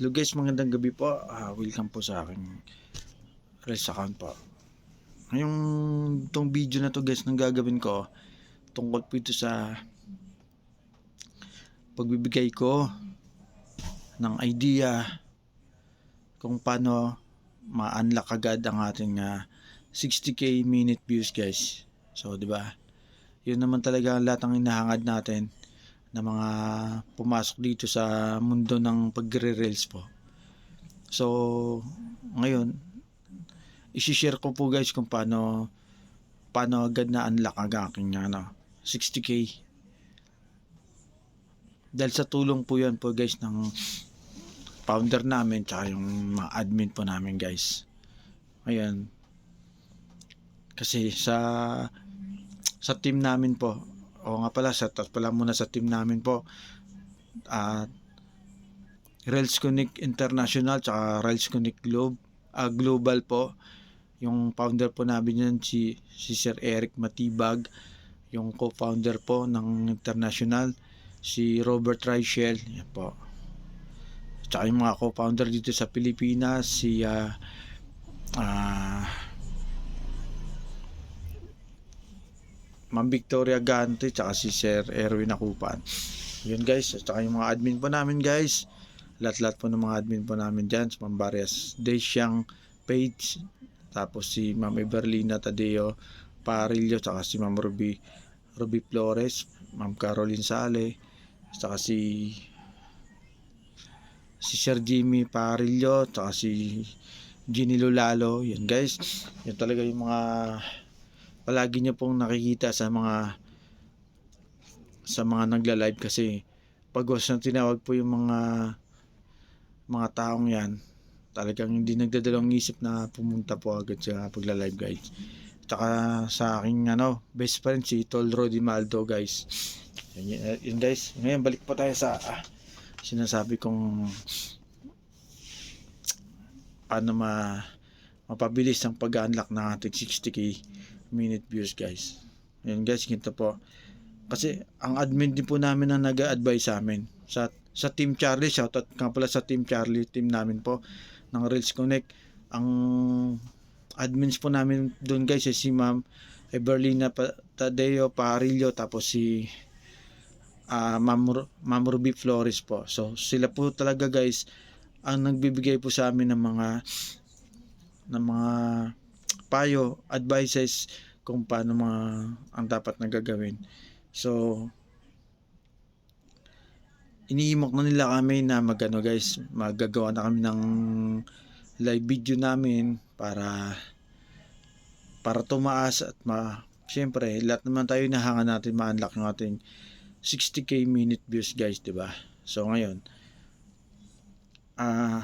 Hello guys, magandang gabi po. Ah, welcome po sa aking Reels account po. Ngayong itong video na to guys, nang gagawin ko tungkol po ito sa pagbibigay ko ng idea kung paano ma-unlock agad ang ating ah, 60k minute views guys. So, di ba? Yun naman talaga ang lahat ng inahangad natin na mga pumasok dito sa mundo ng pagre-reels po. So, ngayon, isi-share ko po guys kung paano paano agad na unlock ang aking ano, 60k. Dahil sa tulong po yan po guys ng founder namin tsaka yung mga admin po namin guys. Ngayon, kasi sa sa team namin po, o nga pala, sa pala muna sa team namin po. At Rails Connect International tsaka Rails Connect Globe, ah, Global po. Yung founder po namin yan si, si Sir Eric Matibag. Yung co-founder po ng International si Robert Reichel. Yan po. Tsaka yung mga co-founder dito sa Pilipinas si ah ah, Ma'am Victoria Gante tsaka si Sir Erwin Akupan. Yun guys, at tsaka yung mga admin po namin guys. Lahat-lahat po ng mga admin po namin dyan sa Pambarias Desyang page. Tapos si Ma'am Eberlina Tadeo Parillo tsaka si Ma'am Ruby Ruby Flores, Ma'am Caroline Sale, tsaka si si Sir Jimmy Parillo, tsaka si Ginny Lulalo. Yan guys, yan talaga yung mga palagi niyo pong nakikita sa mga sa mga nagla-live kasi pag was na tinawag po yung mga mga taong yan. Talagang hindi nagdadalawang isip na pumunta po agad sa pagla-live guys. Tsaka sa aking ano best friend si Tol Rodi Maldo guys. Yun, yun guys. Ngayon balik po tayo sa ah, sinasabi kong paano ma mapabilis ang pag-unlock ng ating 60k minute views guys. Yan guys, ganito po. Kasi ang admin din po namin ang nag-advise sa amin. Sa sa Team Charlie, shoutout nga pala sa Team Charlie, team namin po ng Reels Connect. Ang admins po namin doon guys si Ma'am Eberlina Tadeo Parillo tapos si ah Ma'am, Ma'am Ruby Flores po. So sila po talaga guys ang nagbibigay po sa amin ng mga ng mga payo, advices kung paano mga ang dapat na gagawin. So, iniimok na nila kami na magano guys, magagawa na kami ng live video namin para para tumaas at ma Siyempre, lahat naman tayo nahanga natin ma-unlock yung ating 60k minute views guys, 'di ba? So ngayon, ah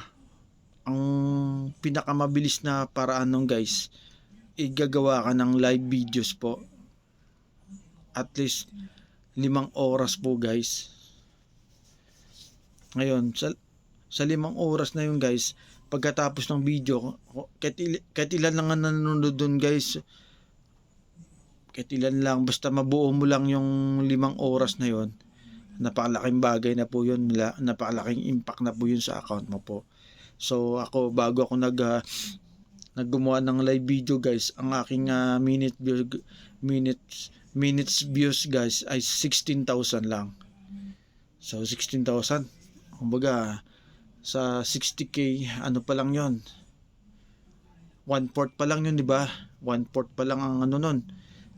ang pinakamabilis na paraan nung guys, igagawa ka ng live videos po. At least limang oras po guys. Ngayon, sa, sa limang oras na yun guys, pagkatapos ng video, kahit, kahit ilan lang ang nanonood dun guys, kahit ilan lang, basta mabuo mo lang yung limang oras na yon napakalaking bagay na po yun, la- napakalaking impact na po yun sa account mo po. So ako bago ako nag uh, naggumawa ng live video guys, ang aking ah, minute view minutes minutes views guys ay 16,000 lang. So 16,000. Kumbaga sa 60k ano pa lang 'yon. One fourth pa lang 'yun, 'di ba? One fourth pa lang ang ano nun,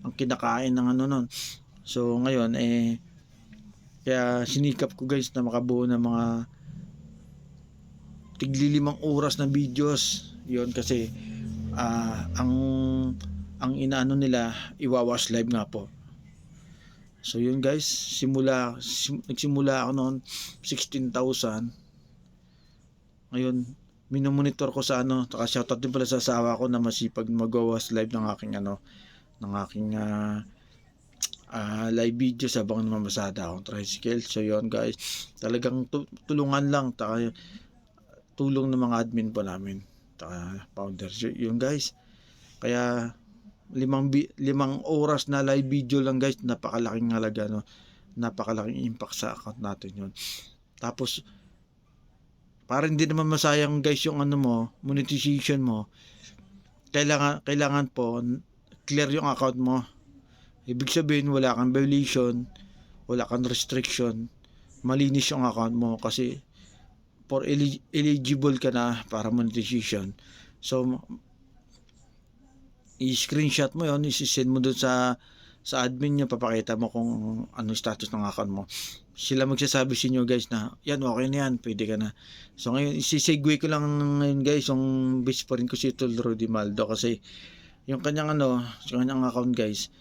ang kinakain ng ano nun. So ngayon eh kaya sinikap ko guys na makabuo ng mga tiglilimang oras na videos yon kasi ah, ang ang inaano nila iwawas live nga po. So yun guys simula sim, nagsimula ako noon 16,000 ngayon minomonitor ko sa ano taka shoutout din pala sa asawa ko na masipag magawas live ng aking ano ng aking ah, ah, live video sa habang namamasada akong tricycle. So yun guys talagang tu- tulungan lang taka tulong ng mga admin po namin taka founders Y- yun guys. Kaya limang limang oras na live video lang guys. Napakalaking halaga no? Napakalaking impact sa account natin yun. Tapos para hindi naman masayang guys yung ano mo, monetization mo, kailangan, kailangan po clear yung account mo. Ibig sabihin, wala kang violation, wala kang restriction, malinis yung account mo kasi for eli- eligible ka na para monetization. So, i-screenshot mo yon i-send mo doon sa sa admin nyo, papakita mo kung ano status ng account mo. Sila magsasabi sa inyo guys na, yan, okay na yan, pwede ka na. So ngayon, isisegue ko lang ngayon guys, yung base pa rin ko si Tol Rudy Maldo kasi yung kanyang ano, sa kanyang account guys,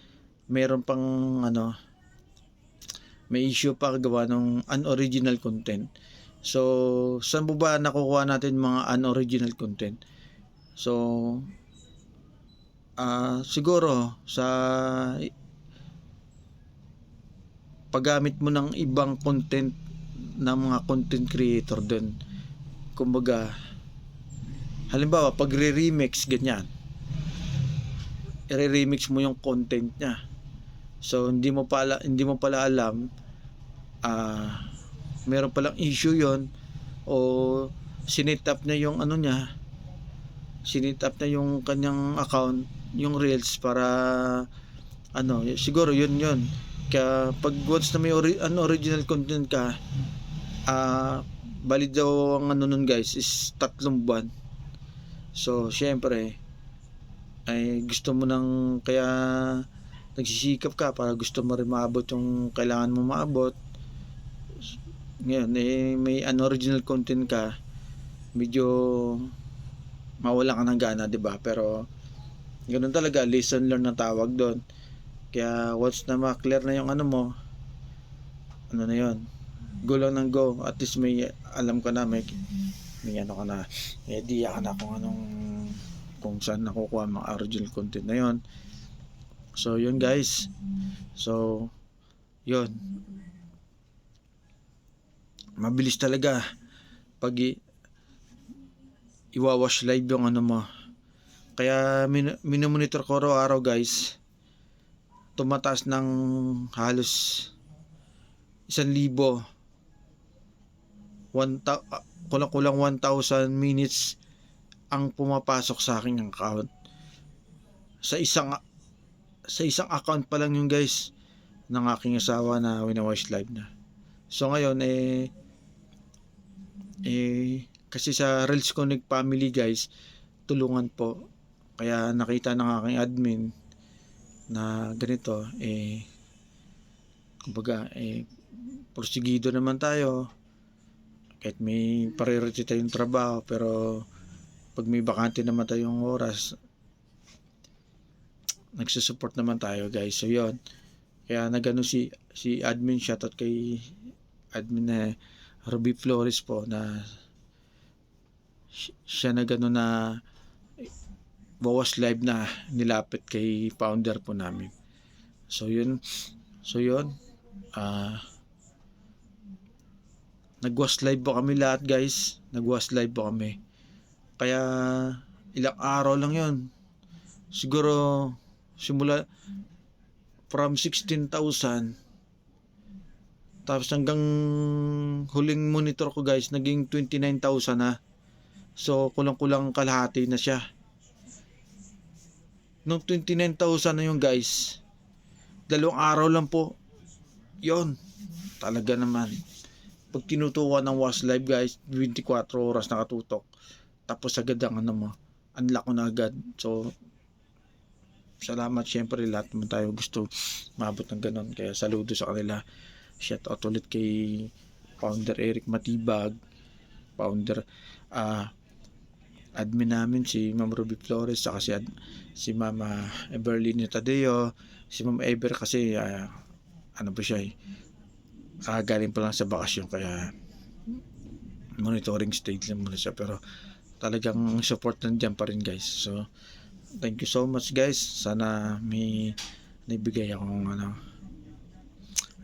meron pang ano, may issue pa gawa ng unoriginal content. So, saan po ba nakukuha natin mga unoriginal content? So, ah siguro sa paggamit mo ng ibang content ng mga content creator din. Kumbaga, halimbawa, pag re-remix, ganyan. I-remix mo yung content niya. So, hindi mo pala, hindi mo pala alam, ah, meron palang issue yon o sinit up niya yung ano niya, sinit up na yung kanyang account, yung reels para ano, siguro yun yun. Kaya pag once na may ori- ano, original content ka, ah valid daw ang ano nun guys is tatlong buwan. So, syempre, ay gusto mo nang kaya nagsisikap ka para gusto mo rin maabot yung kailangan mo maabot. Ngayon, eh, may unoriginal content ka, medyo mawala ka ng gana, 'di ba? Pero ganun talaga, lesson learn na tawag doon. Kaya once na ma-clear na yung ano mo, ano na 'yon? Go lang ng go. At least may alam ka na, may may ano ka na, may idea ka na kung anong kung saan nakukuha mga original content na 'yon. So, yun guys. So, yun. Mabilis talaga pag i- iwawash live yung ano mo. Kaya min- minomonitor ko araw-araw guys. Tumataas ng halos isang libo. One ta- ah, kulang-kulang 1,000 minutes ang pumapasok sa aking account. Sa isang sa isang account pa lang yung guys ng aking asawa na winawash live na. So ngayon eh eh kasi sa Reels Connect family guys, tulungan po. Kaya nakita ng aking admin na ganito eh kumbaga eh porsigido naman tayo. Kahit may priority tayong trabaho pero pag may bakante naman tayong oras nagsusupport naman tayo guys. So yon kaya nagano si si admin shoutout kay admin na Ruby Flores po na si- siya na gano na bawas live na nilapit kay founder po namin. So yun. So yun. Ah nagwas live po kami lahat guys. Nagwas live po kami. Kaya ilang araw lang yun. Siguro simula from 16,000 tapos hanggang huling monitor ko guys naging 29,000 na so kulang-kulang kalahati na siya. Nung 29,000 na yung guys dalawang araw lang po. Yon talaga naman. Pag tinutukan ng was live guys 24 oras nakatutok. Tapos agad ang ano mo unlock ko na agad. So salamat syempre lahat naman tayo gusto maabot ng ganun. Kaya saludo sa kanila shout out ulit kay founder Eric Matibag. Founder ah admin namin si Ma'am Ruby Flores saka si, si Mama Eberlini Tadeo. Si Ma'am Eber kasi ah, ano pa siya eh kagaling pa lang sa bakasyon kaya monitoring stage lang muna siya. Pero talagang support nandiyan pa rin guys. So thank you so much guys. Sana may naibigay akong ano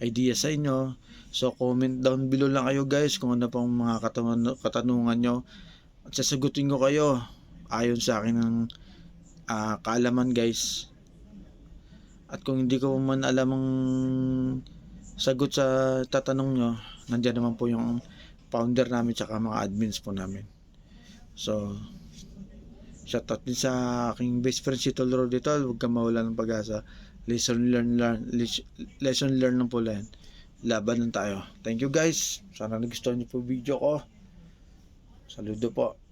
idea sa inyo so comment down below lang kayo guys kung ano pang mga katanungan, katanungan nyo at sasagutin ko kayo ayon sa akin ng ah, kaalaman guys at kung hindi ko man alam ang sagot sa tatanong nyo nandyan naman po yung founder namin tsaka mga admins po namin. So, shoutout din sa aking best friend si Tolro dito. Huwag kang mawala ng pag-asa. Lesson learn, learn les- lesson learn ng pula yan. Laban lang tayo. Thank you guys. Sana nagustuhan niyo po video ko. Saludo po.